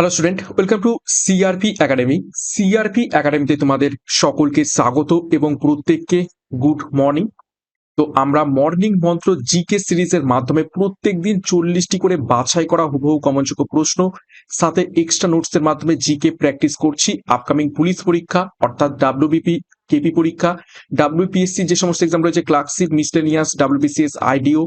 Hello student welcome to CRP academy CRP একাডেমিতে তোমাদের সকলকে স্বাগত এবং প্রত্যেককে গুড মর্নিং তো আমরা মর্নিং মন্ত্র জিকে সিরিজের মাধ্যমে প্রত্যেক দিন চল্লিশটি করে বাছাই করা হুবহু কমনযোগ্য প্রশ্ন, সাথে এক্সট্রা নোটসের মাধ্যমে জিকে প্র্যাকটিস করছি আপকামিং পুলিশ পরীক্ষা, অর্থাৎ ডাব্লিউবিপি কেপি পরীক্ষা ডাব্লিউপিএসসি যে সমস্ত এক্সাম রয়েছে clerkship miscellaneous WBCS IDO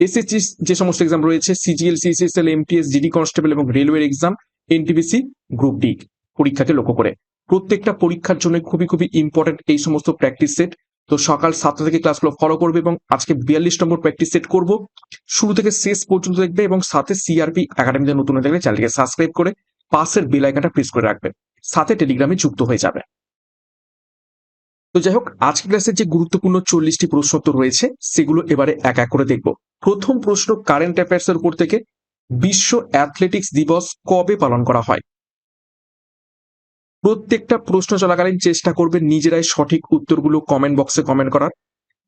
SSC যে সমস্ত এক্সাম রয়েছে CGL CHSL MTS GD constable এবং রেলওয়ের এক্সাম এনটিপিসি গ্রুপ ডি পরীক্ষাকে লক্ষ্য করে। প্রত্যেকটা পরীক্ষার জন্য খুবই খুবই ইম্পর্টেন্ট এই সমস্ত প্র্যাকটিস সেট তো সকাল সাতটা থেকে ক্লাসগুলো ফলো করবে এবং আজকে বিয়াল্লিশ নম্বর প্র্যাকটিস সেট করব। শুরু থেকে শেষ পর্যন্ত দেখবে এবং সাথে সিআরপি একাডেমিতে নতুন হয়ে থাকলে চ্যানেলকে সাবস্ক্রাইব করে পাশের বেল আইকনটা প্রেস করে রাখবে। সাথে টেলিগ্রামে যুক্ত হয়ে যাবে। তো যাই হোক আজকে ক্লাসের যে গুরুত্বপূর্ণ চল্লিশটি প্রশ্নোত্তর রয়েছে, সেগুলো এবারে এক এক করে দেখব। প্রথম প্রশ্ন কারেন্ট অ্যাফেয়ার্স এর উপর থেকে বিশ্ব অ্যাথলেটিক্স দিবস কবে পালন করা হয়? প্রত্যেকটা প্রশ্ন চলাকালীন চেষ্টা করবে নিজেরাই সঠিক উত্তরগুলো কমেন্ট বক্সে কমেন্ট করার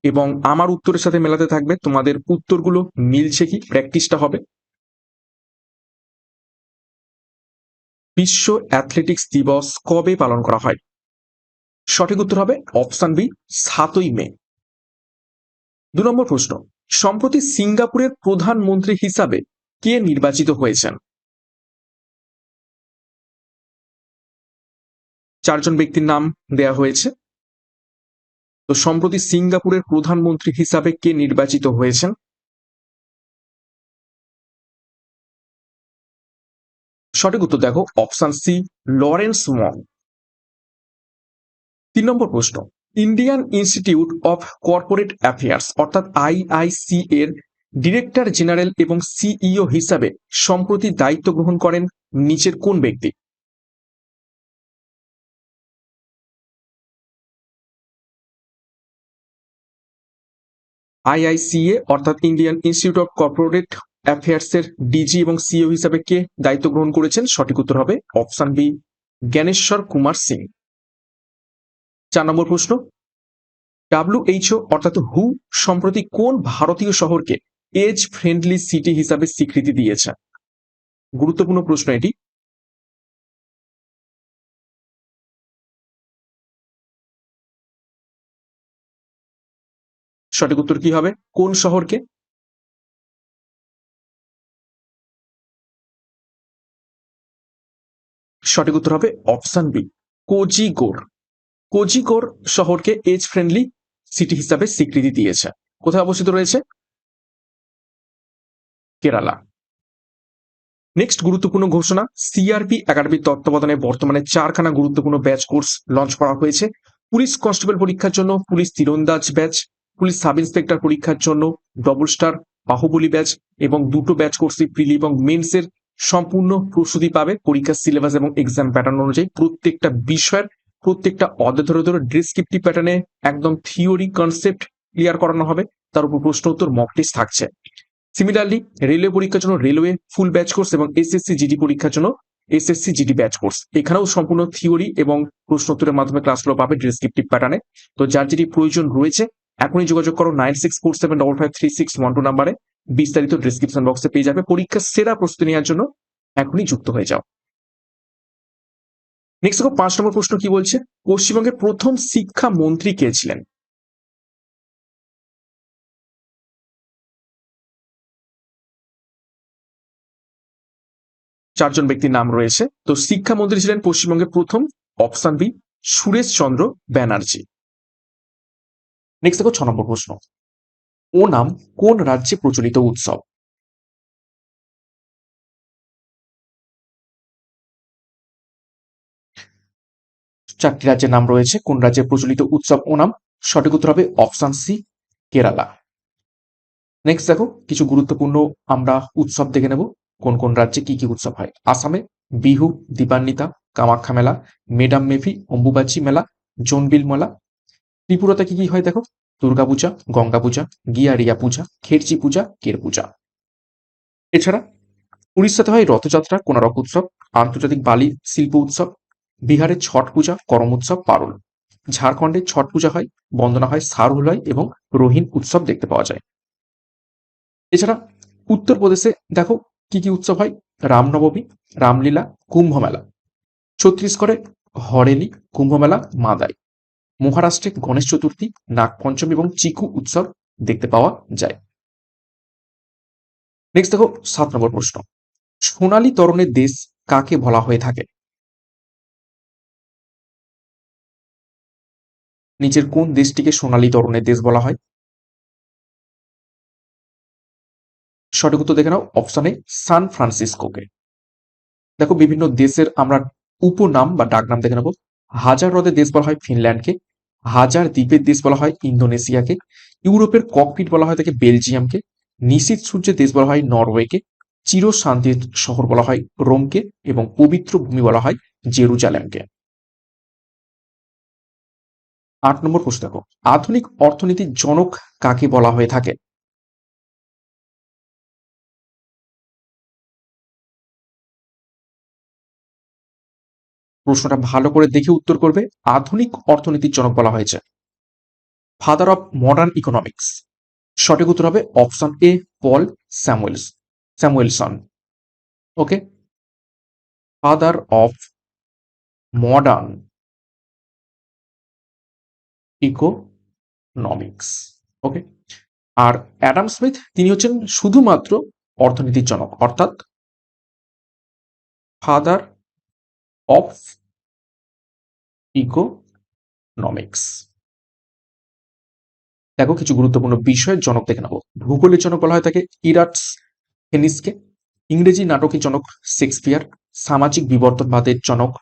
এবং আমার উত্তরের সাথে মেলাতে থাকবে। তোমাদের উত্তরগুলো মিলছে কি? প্র্যাকটিসটা হবে। বিশ্ব অ্যাথলেটিক্স দিবস কবে পালন করা হয়? সঠিক উত্তর হবে অপশন বি সাতই মে। দু নম্বর প্রশ্ন। সম্প্রতি সিঙ্গাপুরের প্রধানমন্ত্রী হিসাবে কে নির্বাচিত হয়েছেন? চারজন ব্যক্তির নাম দেয়া হয়েছে। তো সম্প্রতি সিঙ্গাপুরের প্রধানমন্ত্রী হিসাবে কে নির্বাচিত হয়েছেন? সঠিক উত্তর দেখো, অপশন সি, লরেন্স মং তিন নম্বর প্রশ্ন, Indian institute of corporate affairs, অর্থাৎ আইআইসি এর ডিরেক্টর জেনারেল এবং সিইও হিসাবে সম্প্রতি দায়িত্ব গ্রহণ করেন নিচের কোন ব্যক্তি? আইআইসিএ অর্থাৎ Indian Institute of Corporate Affairs এর ডিজি এবং সিইও হিসাবে কে দায়িত্ব গ্রহণ করেছেন? সঠিক উত্তর হবে অপশন বি, জ্ঞানেশ্বর কুমার সিং। চার নম্বর প্রশ্ন। ডাব্লিউএইচও অর্থাৎ হু সম্প্রতি কোন ভারতীয় শহরকে এজ ফ্রেন্ডলি সিটি হিসাবে স্বীকৃতি দিয়েছে। গুরুত্বপূর্ণ প্রশ্ন এটি। সঠিক উত্তর কি হবে? কোন শহরকে? সঠিক উত্তর হবে অপশন বি কোজিগোর কোজিগোর শহরকে এজ ফ্রেন্ডলি সিটি হিসাবে স্বীকৃতি দিয়েছে। কোথায় অবস্থিত রয়েছে? কেরালা নেক্সট গুরুত্বপূর্ণ ঘোষণা সিআরপি একাডেমির তত্ত্বাবধানে বর্তমানে চারখানা গুরুত্বপূর্ণ ব্যাচ কোর্স লঞ্চ করা হয়েছে। পুলিশ কনস্টেবল পরীক্ষার জন্য, পুলিশ তীরন্দাজ ব্যাচ পুলিশ সাব ইন্সপেক্টর পরীক্ষার জন্য ডবল স্টার বাহুবলী ব্যাচ এবং দুটো ব্যাচ কোর্সে প্রিলি এবং মেন্সের সম্পূর্ণ প্রস্তুতি পাবে পরীক্ষার সিলেবাস এবং এক্সাম প্যাটার্ন অনুযায়ী। প্রত্যেকটা বিষয়ের, প্রত্যেকটা অধ্যায় ধরে ধরে ডিসক্রিপটিভ প্যাটার্নে একদম থিওরি কনসেপ্ট ক্লিয়ার করানো হবে। তার উপর প্রশ্ন উত্তর মক টেস্ট থাকছে। সিমিলারলি রেলওয়ে পরীক্ষার জন্য রেলওয়ে ফুল ব্যাচ কোর্স এবং এসএসসি জিডি পরীক্ষার জন্য এসএসসি জিডি ব্যাচ কোর্স এখানেও সম্পূর্ণ থিওরি এবং প্রশ্ন উত্তরের মাধ্যমে ক্লাসগুলো পাবে ডিসক্রিপটিভ প্যাটার্নে তো যার যেটি প্রয়োজন রয়েছে, এখনই যোগাযোগ করো nine six four seven double five three six one two নাম্বারে। বিস্তারিত ডিসক্রিপশন বক্সে পেয়ে যাবে। পরীক্ষার সেরা প্রস্তুতি নেওয়ার জন্য এখনই যুক্ত হয়ে যাও। নেক্সট দেখো, পাঁচ নম্বর প্রশ্ন কি বলছে? পশ্চিমবঙ্গের প্রথম শিক্ষা মন্ত্রী কে ছিলেন? চারজন ব্যক্তির নাম রয়েছে। তো শিক্ষামন্ত্রী ছিলেন পশ্চিমবঙ্গের প্রথম option B Suresh Chandra Banerjee. Next দেখো ছ নম্বর প্রশ্ন। ও নাম কোন রাজ্যে প্রচলিত উৎসব? চারটি রাজ্যের নাম রয়েছে। কোন রাজ্যে প্রচলিত উৎসব? ও নাম সঠিক উত্তর হবে অপশন সি, কেরালা। নেক্সট দেখো, কিছু গুরুত্বপূর্ণ আমরা উৎসব দেখে নেব। কোন কোন রাজ্যে কি কি উৎসব হয়? আসামে বিহু, দীপান্বিতা, কামাখ্যা মেলা, মেডাম মেফি, অম্বুবাচি মেলা, জোনবিল মেলা। ত্রিপুরাতে কি কি হয় দেখো? দুর্গা পূজা, গঙ্গা পূজা, গিয়ারিয়া পূজা খেরচি পূজা, কের পূজা। এছাড়া উড়িষ্যাতে হয় রথযাত্রা কোনারক উৎসব, আন্তর্জাতিক বালি শিল্প উৎসব, বিহারে ছট পূজা, করম উৎসব, পারল। ঝাড়খণ্ডে ছট পূজা হয়, বন্দনা হয় সারহুলয় এবং রোহিন উৎসব দেখতে পাওয়া যায়। এছাড়া উত্তরপ্রদেশে দেখো কি কি উৎসব হয়? রামনবমী, রামলীলা কুম্ভ মেলা ছত্তিশগড়ে হরেলি কুম্ভ মেলা মাদাই। মহারাষ্ট্রে গণেশ চতুর্থী, নাগপঞ্চমী এবং চিকু উৎসব দেখতে পাওয়া যায়। নেক্সট দেখো, সাত নম্বর প্রশ্ন। সোনালী তরণের দেশ কাকে বলা হয়ে থাকে? নিচের কোন দেশটিকে সোনালী তরণের দেশ বলা হয়? সঠিক উত্তর দেখে নাও। অপশনে সান ফ্রান্সিসকোকে দেখো, বিভিন্ন দেশের আমরা উপনাম বা ডাকনাম দেখে নেব। হাজার হ্রদের দেশ বলা হয় ফিনল্যান্ডকে, হাজার দ্বীপের দেশ বলা হয় ইন্দোনেশিয়াকে, ইউরোপের ককপিট বলা হয় তাকে বেলজিয়ামকে নিশীত সূর্যের দেশ বলা হয় নরওয়েকে চির শান্তির শহর বলা হয় রোমকে এবং পবিত্র ভূমি বলা হয় জেরুজালেমকে। আট নম্বর প্রশ্ন দেখো, আধুনিক অর্থনীতির জনক কাকে বলা হয়ে থাকে? প্রশ্নটা ভালো করে দেখে উত্তর করবে আধুনিক অর্থনীতির জনক বলা হয়েছে। ফাদার অফ মডার্ন ইকোনমিক্স সঠিক উত্তর হবে option A Paul Samuels Samuelson okay father of modern economics okay R Adam Smith তিনি হচ্ছেন শুধুমাত্র অর্থনীতির জনক, অর্থাৎ ফাদার অফ ইকোনমিক্স দেখো, কিছু গুরুত্বপূর্ণ বিষয়ের জনক দেখে নেব ভূগোলের জনক বলা হয় তাকে ইরাটস হেনিসকে। ইংরেজি নাটকের জনক শেক্সপিয়ার। সামাজিক বিবর্তনবাদের জনক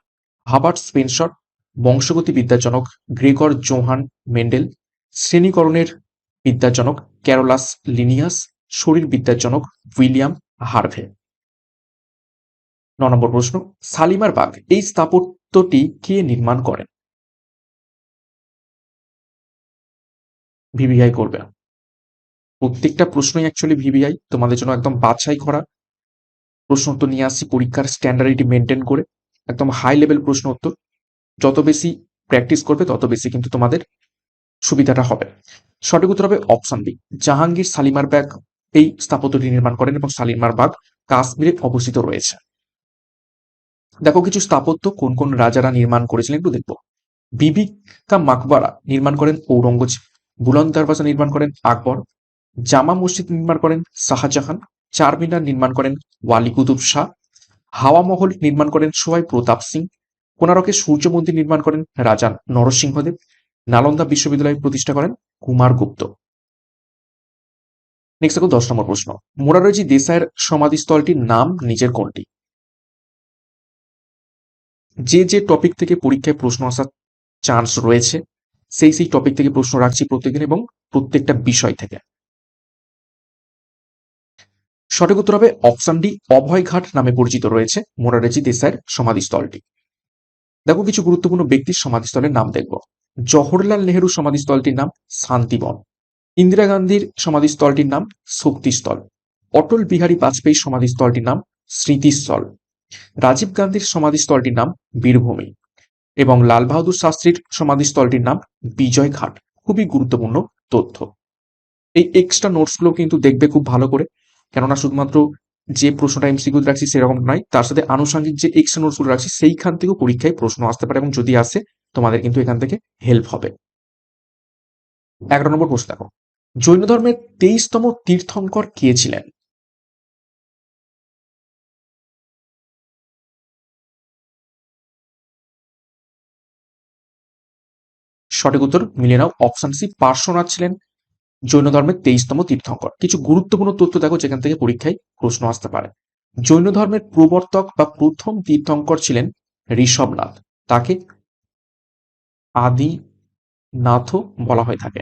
হাবার্ট স্পেন্সর। বংশগতি বিদ্যার জনক গ্রেগর জোহান মেন্ডেল। শ্রেণীকরণের বিদ্যার জনক ক্যারোলাস লিনিয়াস। শরীর বিদ্যার জনক উইলিয়াম হার্ভে। ন নম্বর প্রশ্ন, সালিমার বাগ এই স্থাপত্যটি কে নির্মাণ করেন? ভিভিআই করবে প্রত্যেকটা প্রশ্নই অ্যাকচুয়ালি ভিভিআই, তোমাদের জন্য একদম বাছাই করা। প্রশ্ন উত্তর নিয়ে আসছি, পরীক্ষার স্ট্যান্ডার্ডিটি মেনটেন করে। একদম হাই লেভেল প্রশ্ন উত্তর। যত বেশি প্র্যাকটিস করবে, তত বেশি কিন্তু তোমাদের সুবিধাটা হবে। সঠিক উত্তর হবে অপশন বি জাহাঙ্গীর সালিমার বাগ এই স্থাপত্যটি নির্মাণ করেন এবং সালিমার বাগ কাশ্মীরে অবস্থিত রয়েছে। দেখো কিছু স্থাপত্য কোন কোন রাজারা নির্মাণ করেছিলেন, একটু দেখব। বিবিকা মাকবারা নির্মাণ করেন ঔরঙ্গজেব, বুলন্দ দরওয়াজা নির্মাণ করেন আকবর, জামা মসজিদ নির্মাণ করেন শাহজাহান চারমিনার নির্মাণ করেন ওয়ালি কুতুব শাহ, হাওয়া মহল নির্মাণ করেন সোয়াই প্রতাপ সিং কোনারকে সূর্য মন্দির নির্মাণ করেন রাজা নরসিংহদেব, নালন্দা বিশ্ববিদ্যালয় প্রতিষ্ঠা করেন কুমার গুপ্ত। নেক্সট দেখো দশ নম্বর প্রশ্ন। মোরারজি দেশাইয়ের সমাধিস্থলটির নাম নিজের কোনটি? যে যে টপিক থেকে পরীক্ষায় প্রশ্ন আসার চান্স রয়েছে, সেই সেই টপিক থেকে প্রশ্ন রাখছি প্রত্যেকদিন এবং প্রত্যেকটা বিষয় থেকে। সঠিক উত্তর হবে অপশন ডি অভয়ঘাট নামে পরিচিত রয়েছে মোরারজি দেশাইয়ের সমাধিস্থলটি। দেখো, কিছু গুরুত্বপূর্ণ ব্যক্তির সমাধিস্থলের নাম দেখব। জওহরলাল নেহেরু সমাধিস্থলটির নাম শান্তিবন। ইন্দিরা গান্ধীর সমাধিস্থলটির নাম শক্তিস্থল। অটল বিহারী বাজপেয়ীর সমাধিস্থলটির নাম স্মৃতিস্থল। রাজীব গান্ধীর সমাধিস্থলটির নাম বীরভূমি এবং লাল বাহাদুর শাস্ত্রীর সমাধিস্থলটির নাম বিজয় ঘাট। খুবই গুরুত্বপূর্ণ তথ্য। এই এক্সট্রা নোটসগুলো কিন্তু দেখবে খুব ভালো করে। কেননা শুধুমাত্র যে প্রশ্নটা এমসিকিউ রাখছি সেরকম নয়, তার সাথে আনুষঙ্গিক যে এক্সট্রা নোটসগুলো রাখছি সেইখান থেকেও পরীক্ষায় প্রশ্ন আসতে পারে এবং যদি আসে তোমাদের কিন্তু এখান থেকে হেল্প হবে। এগারো নম্বর প্রশ্ন দেখো। জৈন ধর্মের তেইশতম তীর্থঙ্কর কে ছিলেন? সঠিক উত্তর মিলিয়ে নাও। অপশন সি পার্শ্বনাথ ছিলেন জৈন ধর্মের তেইশতম তীর্থঙ্কর। কিছু গুরুত্বপূর্ণ তথ্য দেখো যেখান থেকে পরীক্ষায় প্রশ্ন আসতে পারে। জৈন ধর্মের প্রবর্তক বা প্রথম তীর্থঙ্কর ছিলেন ঋষভনাথ। তাকে আদি নাথও বলা হয়ে থাকে।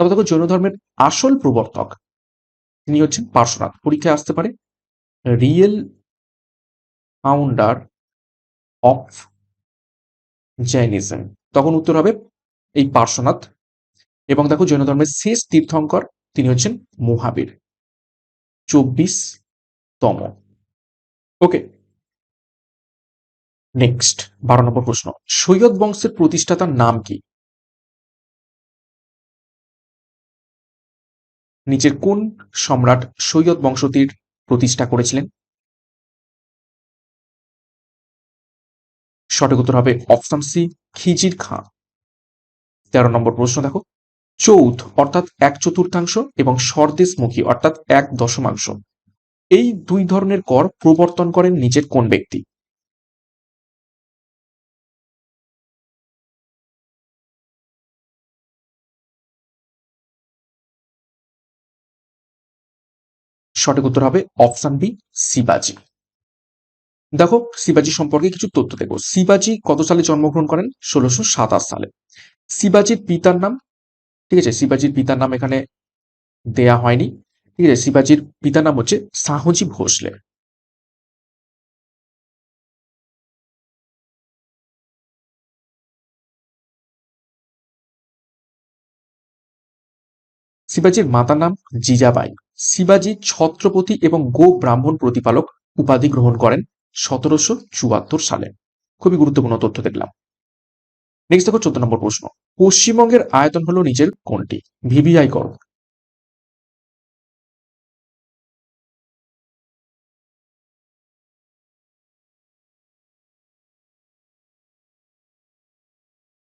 তবে দেখো জৈন ধর্মের আসল প্রবর্তক তিনি হচ্ছেন পার্শ্বনাথ। পরীক্ষায় আসতে পারে রিয়েল ফাউন্ডার অফ জৈনিজম। তখন উত্তর হবে এই পার্শ্বনাথ এবং দেখো জৈন ধর্মের শেষ তীর্থঙ্কর তিনি হচ্ছেন মহাবীর। চব্বিশ তম ওকে। নেক্সট, বারো নম্বর প্রশ্ন। সৈয়দ বংশের প্রতিষ্ঠাতার নাম কি? নিচের কোন সম্রাট সৈয়দ বংশটির প্রতিষ্ঠা করেছিলেন? সঠিক উত্তর হবে অপশন সি খিজির খাঁ তেরো নম্বর প্রশ্ন দেখো। চৌথ, অর্থাৎ এক চতুর্থাংশ এবং স্বরদেশমুখী অর্থাৎ এক দশমাংশ। এই দুই ধরনের কর প্রবর্তন করেন নিজের কোন ব্যক্তি? সঠিক উত্তর হবে অপশন বি, শিবাজি। দেখো, শিবাজি সম্পর্কে কিছু তথ্য দেখো। শিবাজি কত সালে জন্মগ্রহণ করেন? ষোলোশো সাতাশ সালে। শিবাজির পিতার নাম, ঠিক আছে? শিবাজির পিতার নাম এখানে দেয়া হয়নি, ঠিক আছে? শিবাজির পিতার নাম হচ্ছে শাহজি ভোসলে। শিবাজির মাতার নাম জিজাবাই। শিবাজি ছত্রপতি এবং গো ব্রাহ্মণ প্রতিপালক উপাধি গ্রহণ করেন সতেরোশো চুয়াত্তর সালে। খুবই গুরুত্বপূর্ণ তথ্য দেখলাম। নেক্সট দেখো চোদ্দ নম্বর প্রশ্ন। পশ্চিমবঙ্গের আয়তন হলো নিচের কোনটি ভিভিআই করো।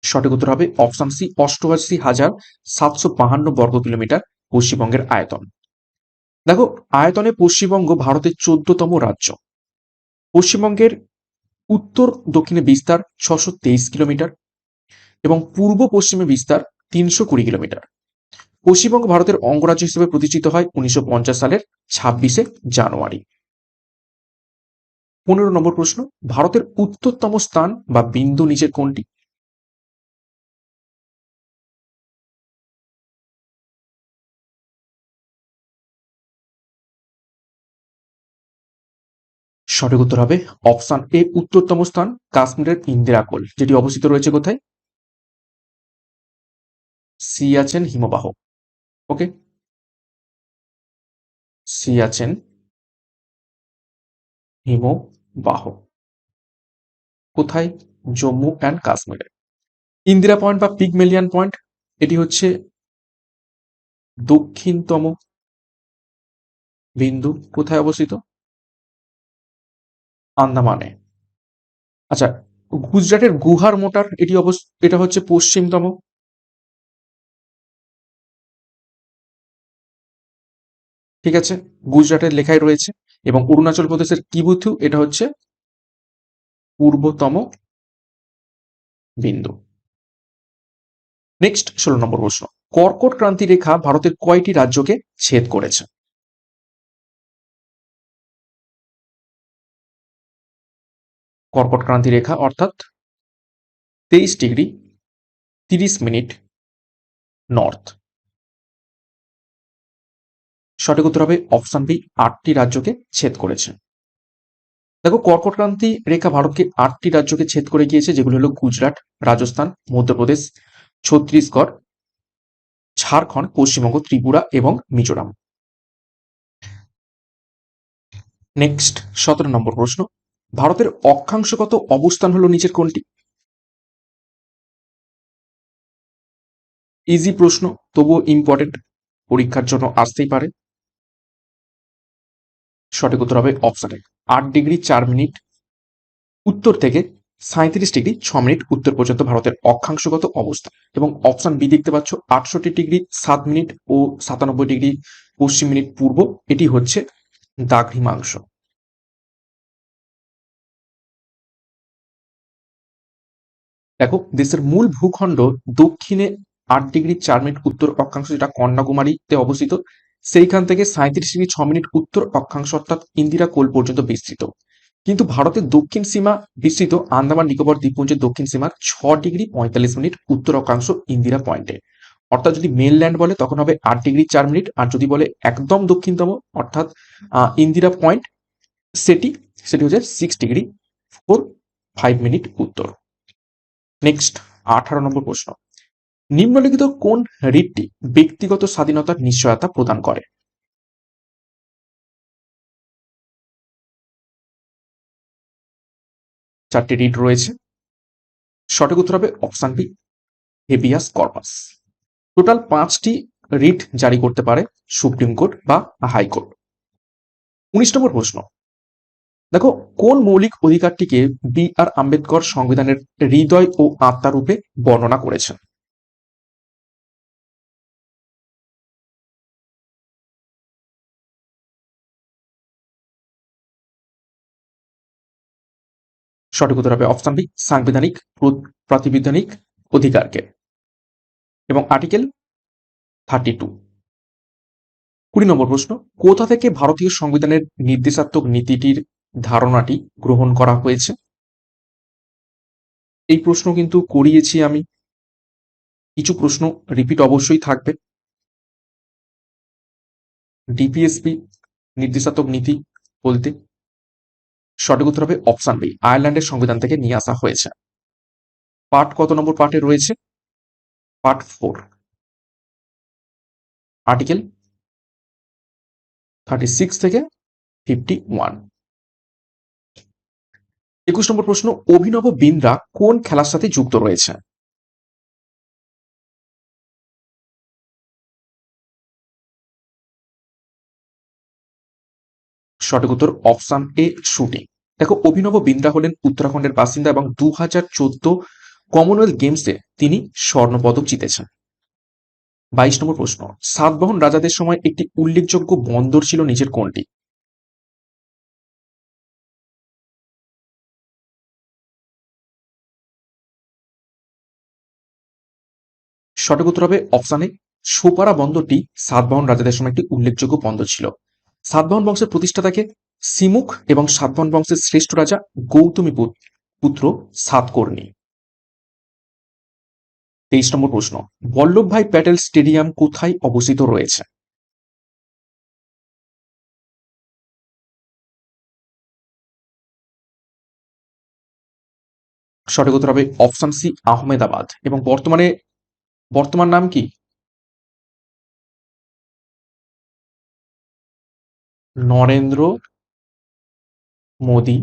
সঠিক উত্তর হবে অপশন সি অষ্টআশি হাজার সাতশো বাহান্ন বর্গ কিলোমিটার পশ্চিমবঙ্গের আয়তন। দেখো, আয়তনে পশ্চিমবঙ্গ ভারতের চোদ্দতম রাজ্য। পশ্চিমবঙ্গের উত্তর দক্ষিণে বিস্তার ছশো তেইশ কিলোমিটার এবং পূর্ব পশ্চিমে বিস্তার তিনশো কুড়ি কিলোমিটার। পশ্চিমবঙ্গ ভারতের অঙ্গরাজ্য হিসেবে প্রতিষ্ঠিত হয় উনিশশো পঞ্চাশ সালের ছাব্বিশে জানুয়ারি। পনেরো নম্বর প্রশ্ন, ভারতের উত্তরতম স্থান বা বিন্দু নিচের কোনটি? সঠিক উত্তর হবে অপশন এ, উত্তরতম স্থান কাশ্মীরের ইন্দিরাকোল যেটি অবস্থিত রয়েছে কোথায়? সিয়াচেন হিমবাহ। ওকে? সিয়াচেন হিমবাহ। কোথায়? জম্মু অ্যান্ড কাশ্মীরে। ইন্দিরা পয়েন্ট বা পিগমেলিয়ান পয়েন্ট, এটি হচ্ছে দক্ষিণতম বিন্দু। কোথায় অবস্থিত? আন্দামানে। আচ্ছা গুজরাটের গুহার মোটার এটি অবস্থ, এটা হচ্ছে পশ্চিমতম ঠিক আছে? গুজরাটের লেখায় রয়েছে এবং অরুণাচল প্রদেশের কিবুথু এটা হচ্ছে পূর্বতম বিন্দু। নেক্সট ষোলো নম্বর প্রশ্ন। কর্কট ক্রান্তি রেখা ভারতের কয়টি রাজ্যকে ছেদ করেছে? কর্কট ক্রান্তি রেখা অর্থাৎ তেইশ ডিগ্রি, তিরিশ মিনিট, নর্থ। সঠিক উত্তর হবে অপশন বি আটটি রাজ্যকে ছেদ করেছে। দেখো, কর্কটক্রান্তি রেখা ভারতকে আটটি রাজ্যকে ছেদ করে গিয়েছে, যেগুলো হলো গুজরাট, রাজস্থান, মধ্যপ্রদেশ, ছত্তিশগড়, ঝাড়খণ্ড, পশ্চিমবঙ্গ, ত্রিপুরা এবং মিজোরাম। নেক্সট সতেরো নম্বর প্রশ্ন। ভারতের অক্ষাংশগত অবস্থান হলো নিচের কোনটি? ইজি প্রশ্ন, তবুও ইম্পর্টেন্ট পরীক্ষার জন্য আসতেই পারে। সঠিক উত্তর হবে অপশন এ আট ডিগ্রি চার মিনিট উত্তর থেকে সাঁত্রিশ ডিগ্রি ছ মিনিট উত্তর পর্যন্ত ভারতের অক্ষাংশগত অবস্থা। এবং অপশন বি দেখতে পাচ্ছ, আটষট্টি ডিগ্রি সাত মিনিট ও সাতানব্বই ডিগ্রি পশ্চিম মিনিট পূর্ব। এটি হচ্ছে দাঘ্রিমাংশ দেখো, দেশের মূল ভূখণ্ড দক্ষিণে আট ডিগ্রি চার মিনিট উত্তর অক্ষাংশ, যেটা কন্যাকুমারীতে অবস্থিত। সেইখান থেকে সাঁত্রিশ ডিগ্রি ছ মিনিট উত্তর অক্ষাংশ অর্থাৎ ইন্দিরা কোল পর্যন্ত বিস্তৃত। কিন্তু ভারতের দক্ষিণ সীমা বিস্তৃত, আন্দামান নিকোবর দ্বীপপুঞ্জের দক্ষিণ সীমার ছ ডিগ্রি পঁয়তাল্লিশ মিনিট উত্তর অক্ষাংশ ইন্দিরা পয়েন্টে। অর্থাৎ যদি মেনল্যান্ড বলে, তখন হবে আট ডিগ্রি চার মিনিট, আর যদি বলে একদম দক্ষিণতম, অর্থাৎ ইন্দিরা পয়েন্ট, সেটি সেটি হচ্ছে six degree four five minute উত্তর। নেক্সট আঠারো নম্বর প্রশ্ন। নিম্নলিখিত কোন রিটটি ব্যক্তিগত স্বাধীনতার নিশ্চয়তা প্রদান করে? চারটি রিট রয়েছে। সঠিক উত্তর হবে option B, habeas corpus. Total পাঁচটি রিট জারি করতে পারে সুপ্রিম কোর্ট বা হাইকোর্ট। উনিশ নম্বর প্রশ্ন। দেখো, কোন মৌলিক অধিকারটিকে বি আর আম্বেদকর সংবিধানের হৃদয় ও আত্মা রূপে বর্ণনা করেছেন? সঠিক উত্তর হবে অপশন বি সাংবিধানিক প্রাতিবিধানিক অধিকারকে। এবং আর্টিকেল থার্টি টু কুড়ি নম্বর প্রশ্ন, কোথা থেকে ভারতীয় সংবিধানের নির্দেশাত্মক নীতিটির ধারণাটি গ্রহণ করা হয়েছে? এই প্রশ্ন কিন্তু করিয়েছি আমি। কিছু প্রশ্ন রিপিট অবশ্যই থাকবে। ডিপিএসপি নির্দেশাত্মক নীতি বলতে সঠিক উত্তর হবে অপশান বি। আয়ারল্যান্ডের সংবিধান থেকে নিয়ে আসা হয়েছে। পার্ট কত নম্বর পার্টে রয়েছে? Part four. Article thirty six থেকে ফিফটি ওয়ান। একুশ নম্বর প্রশ্ন, অভিনব বিন্দ্রা কোন খেলার সাথে যুক্ত রয়েছে? সঠিক উত্তর অপশন এ শুটিং দেখো, অভিনব বিন্দ্রা হলেন উত্তরাখণ্ডের বাসিন্দা এবং দু হাজার চোদ্দ কমনওয়েলথ গেমসে তিনি স্বর্ণপদক জিতেছেন। বাইশ নম্বর প্রশ্ন, সাতবাহন রাজাদের সময় একটি উল্লেখযোগ্য বন্দর ছিল নিজের কোনটি? সঠিক উত্তর হবে অপশানে সোপারা বন্দরটি সাতবাহন রাজাদের সময় একটি উল্লেখযোগ্য বন্দর ছিল। সাতবাহন বংশের প্রতিষ্ঠাতাকে সিমুখ এবং সাতবাহন বংশের শ্রেষ্ঠ রাজা গৌতমী পুত্র সাতকর্ণী। তেইশ নম্বর প্রশ্ন বল্লভভাই প্যাটেল স্টেডিয়াম কোথায় অবস্থিত রয়েছে? সঠিক উত্তর হবে অপশন সি, আহমেদাবাদ। এবং বর্তমানে, বর্তমান নাম কি? Narendra Modi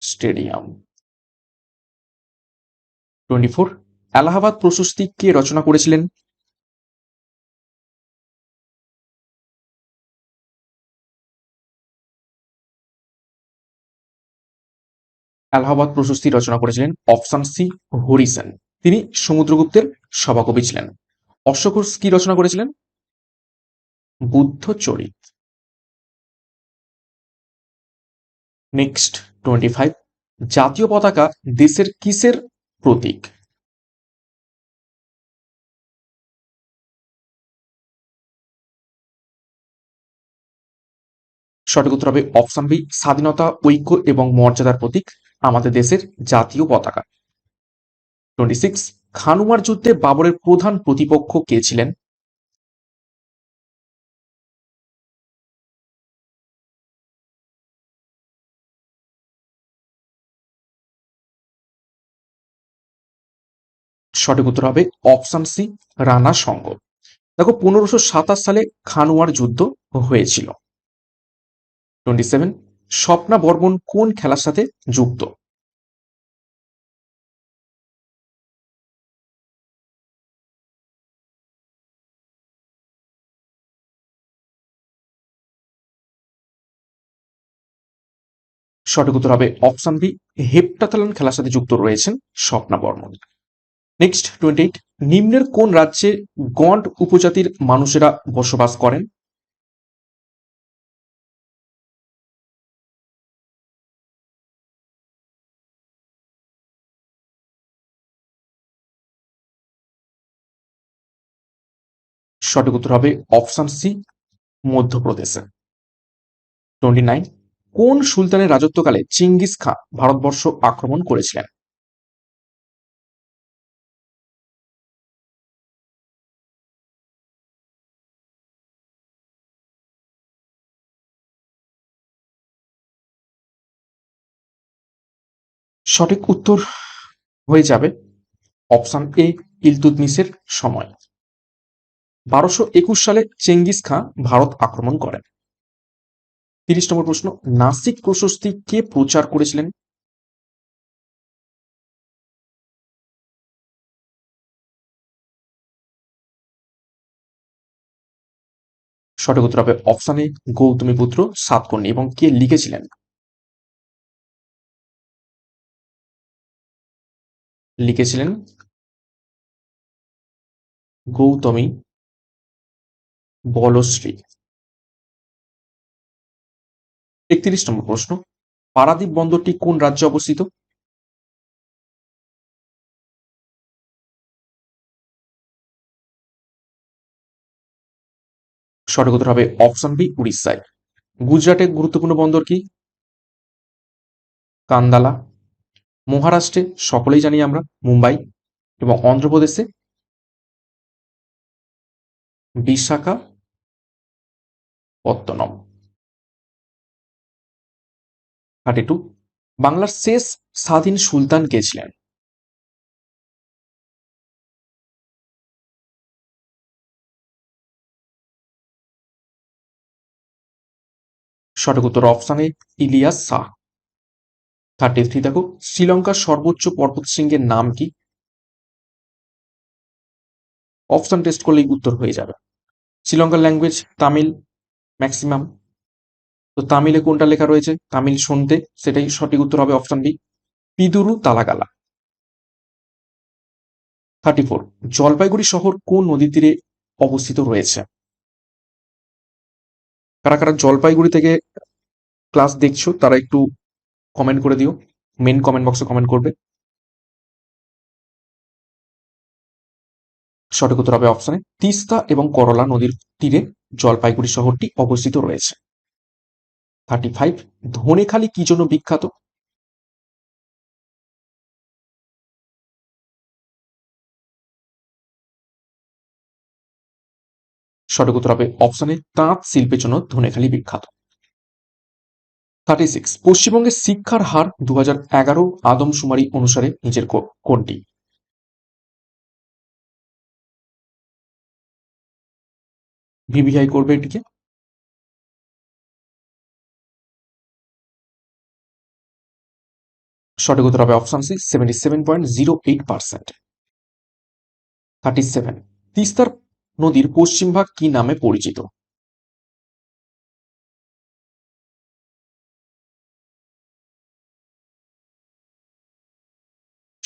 stadium. Twenty four Allahabad Prashasti কে রচনা করেছিলেন? এলাহাবাদ প্রশস্তি রচনা করেছিলেন অপশন সি হরিসেন। তিনি সমুদ্রগুপ্তের সভাকবি ছিলেন। অশ্বঘোষ কি রচনা করেছিলেন? বুদ্ধ চরিত নেক্সট টোয়েন্টি ফাইভ জাতীয় পতাকা দেশের কিসের প্রতীক? সঠিক উত্তর হবে অপশন বি, স্বাধীনতা, ঐক্য এবং মর্যাদার প্রতীক আমাদের দেশের জাতীয় পতাকা। টোয়েন্টি সিক্স খানুমার যুদ্ধে বাবরের প্রধান প্রতিপক্ষ কে ছিলেন? সঠিক উত্তর হবে অপশন সি, রানা সঙ্গ। দেখো, পনেরোশো সাতাশ সালে খানোয়ার যুদ্ধ হয়েছিল। টোয়েন্টি সেভেন স্বপ্না বর্মন কোন খেলার সাথে যুক্ত? সঠিক উত্তর হবে অপশন বি, হেপ্টাথালন খেলার সাথে যুক্ত রয়েছেন Swapna Barman. Next twenty eight নিম্নের কোন রাজ্যে গন্ড উপজাতির মানুষেরা বসবাস করেন? সঠিক উত্তর হবে অপশন সি, মধ্যপ্রদেশে। টোয়েন্টি নাইন কোন সুলতানের রাজত্বকালে চিঙ্গিস খাঁ ভারতবর্ষ আক্রমণ করেছিলেন? সঠিক উত্তর হয়ে যাবে অপশান এ ইলতুতমিসের সময়। বারোশো একুশ সালে চেঙ্গিস খাঁ ভারত আক্রমণ করেন। তিরিশ নম্বর প্রশ্ন, নাসিক প্রশস্তি কে প্রচার করেছিলেন? সঠিক উত্তর হবে অপশানে গৌতমী পুত্র সাতকর্ণী। এবং কে লিখেছিলেন? লিখেছিলেন গৌতমী বলশ্রী। একত্রিশ নম্বর প্রশ্ন পারাদ্বীপ বন্দরটি কোন রাজ্যে অবস্থিত? সঠিক উত্তর হবে অপশন বি, উড়িষ্যায়। গুজরাটের গুরুত্বপূর্ণ বন্দর কি? কান্দালা। মহারাষ্ট্রে সকলেই জানি আমরা, মুম্বাই এবং অন্ধ্রপ্রদেশে। বিশাখা, পত্তনম। Thirty two. বাংলার শেষ স্বাধীন সুলতান কে ছিলেন? সঠিক উত্তর অপশানে ইলিয়াস শাহ। থার্টি থ্রি দেখো, শ্রীলঙ্কার সর্বোচ্চ পর্বত শৃঙ্গের নাম কি? অপশন টেস্ট করলেই উত্তর হয়ে যাবে। শ্রীলঙ্কার ল্যাঙ্গুয়েজ তামিল ম্যাক্সিমাম তো তামিলে কোনটা লেখা রয়েছে? তামিল শুনতে, সেটাই সঠিক উত্তর হবে option B Pidurutalagala. Thirty four Jalpaiguri শহর কোন নদীর তীরে অবস্থিত রয়েছে? কারা কারা জলপাইগুড়ি থেকে ক্লাস দেখছ, তারা একটু কমেন্ট করে দিও। মেন কমেন্ট বক্সে কমেন্ট করবে। সঠিক উত্তর হবে অপশনে তিস্তা এবং করলা নদীর তীরে জলপাইগুড়ি শহরটি অবস্থিত রয়েছে। থার্টি ফাইভ ধনেখালি কি জন্য বিখ্যাত? সঠিক উত্তর হবে অপশনে তাঁত শিল্পের জন্য ধনেখালি বিখ্যাত। থার্টি সিক্স পশ্চিমবঙ্গের শিক্ষার হার দু হাজার এগারো আদমশুমারি অনুসারে নিজের কোনটি? ভিভিআই করবে এটিকে। সঠিক উত্তর হবে option C seventy seven point zero eight percent thirty seven তিস্তার নদীর পশ্চিমভাগ কি নামে পরিচিত?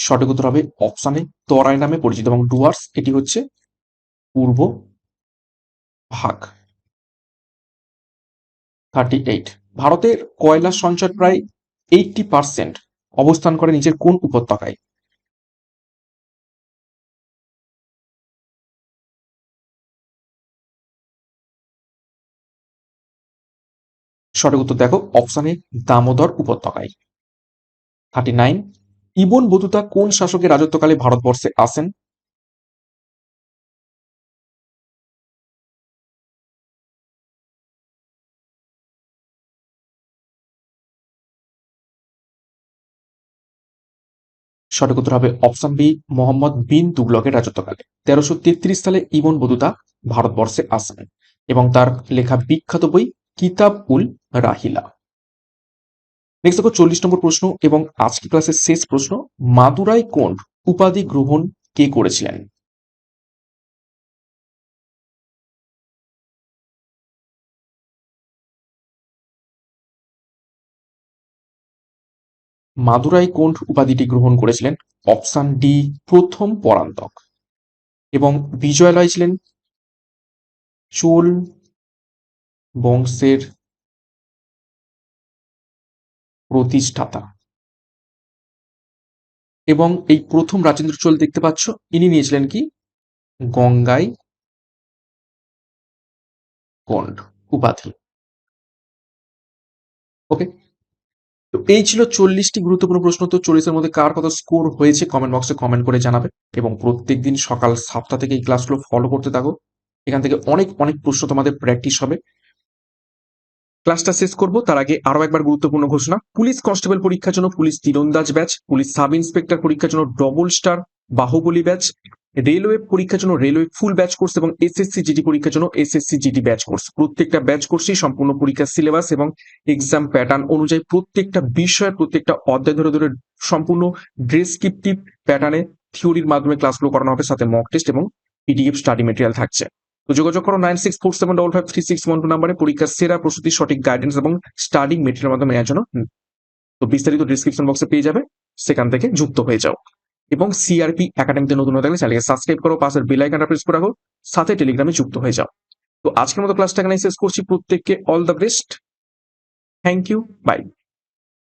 সঠিক উত্তর হবে অপশানে তরাই নামে পরিচিত এবং ডুয়ার্স এটি হচ্ছে পূর্ব ভাগ। থার্টি এইট ভারতের কয়লা সঞ্চয় প্রায় এইটটি পার্সেন্ট অবস্থান করে নিচের কোন উপত্যকায়? সঠিক উত্তর দেখো অপশানে দামোদর উপত্যকায়। থার্টি নাইন ইবন বতুতা কোন শাসকের রাজত্বকালে ভারতবর্ষে আসেন সঠিক উত্তর হবে অপশন বি, মোহাম্মদ বিন তুগলকের রাজত্বকালে। তেরোশো তেত্রিশ সালে ইবন বদুতা ভারতবর্ষে আসেন এবং তার লেখা বিখ্যাত বই কিতাব উল রাহিলা। নেক্সট দেখো চল্লিশ নম্বর প্রশ্ন এবং আজকে ক্লাসের শেষ প্রশ্ন, মাদুরাই কোন্ড উপাধি গ্রহণ কে করেছিলেন? মাদুরাই কোন্ড উপাধিটি গ্রহণ করেছিলেন? অপশান ডি প্রথম পরান্তক। এবং বিজয়ালয় ছিলেন চোল, বংশের প্রতিষ্ঠাতা। এবং এই প্রথম রাজেন্দ্র চোল দেখতে পাচ্ছ? ইনি নিয়েছিলেন কি? গঙ্গাই কন্ড, উপাধি। ওকে তো এই ছিল চল্লিশটি গুরুত্বপূর্ণ প্রশ্ন। তো চল্লিশের মধ্যে কার কত স্কোর হয়েছে কমেন্ট বক্সে কমেন্ট করে জানাবে। এবং প্রত্যেক দিন সকাল সাতটা থেকে এই ক্লাসগুলো ফলো করতে থাকো। এখান থেকে অনেক অনেক প্রশ্ন তোমাদের প্র্যাকটিস হবে। ক্লাসটা শেষ করব, তার আগে আরও একবার গুরুত্বপূর্ণ ঘোষণা। পুলিশ কনস্টেবল পরীক্ষার জন্য পুলিশ তীরন্দাজ ব্যাচ, পুলিশ সাব ইন্সপেক্টর পরীক্ষার জন্য double star, Bahubali batch, railway পরীক্ষার জন্য রেলওয়ে ফুল ব্যাচ কোর্স এবং এসএসসি জিডি পরীক্ষার জন্য এসএসসি জিডি ব্যাচ কোর্স। প্রত্যেকটা ব্যাচ কোর্সই সম্পূর্ণ পরীক্ষার সিলেবাস এবং এক্সাম প্যাটার্ন অনুযায়ী প্রত্যেকটা বিষয়ের প্রত্যেকটা অধ্যায় ধরে ধরে সম্পূর্ণ ডেসক্রিপটিভ প্যাটার্নে থিওরির মাধ্যমে ক্লাসগুলো করানো হবে, সাথে মক টেস্ট এবং পিডিএফ স্টাডি মেটেরিয়াল থাকছে। তো যোগাযোগ করো nine six four seven double five three six one two নাম্বারে পরীক্ষার সেরা প্রস্তুতির সঠিক গাইডেন্স এবং স্টাডিং মেটেরিয়াল মাধ্যমে নেওয়ার জন্য। তো বিস্তারিত ডিসক্রিপশন বক্সে পেয়ে যাবে সেখান থেকে যুক্ত হয়ে যাও। এবং সিআরপি একাডেমিতে নতুন হয়ে থাকলে চ্যানেলকে সাবস্ক্রাইব করো পাশের বেল আইকনটা প্রেস করে রাখো সাথে টেলিগ্রামে যুক্ত হয়ে যাও। তো আজকের মতো ক্লাসটা এখানে শেষ করছি প্রত্যেককে all the best thank you bye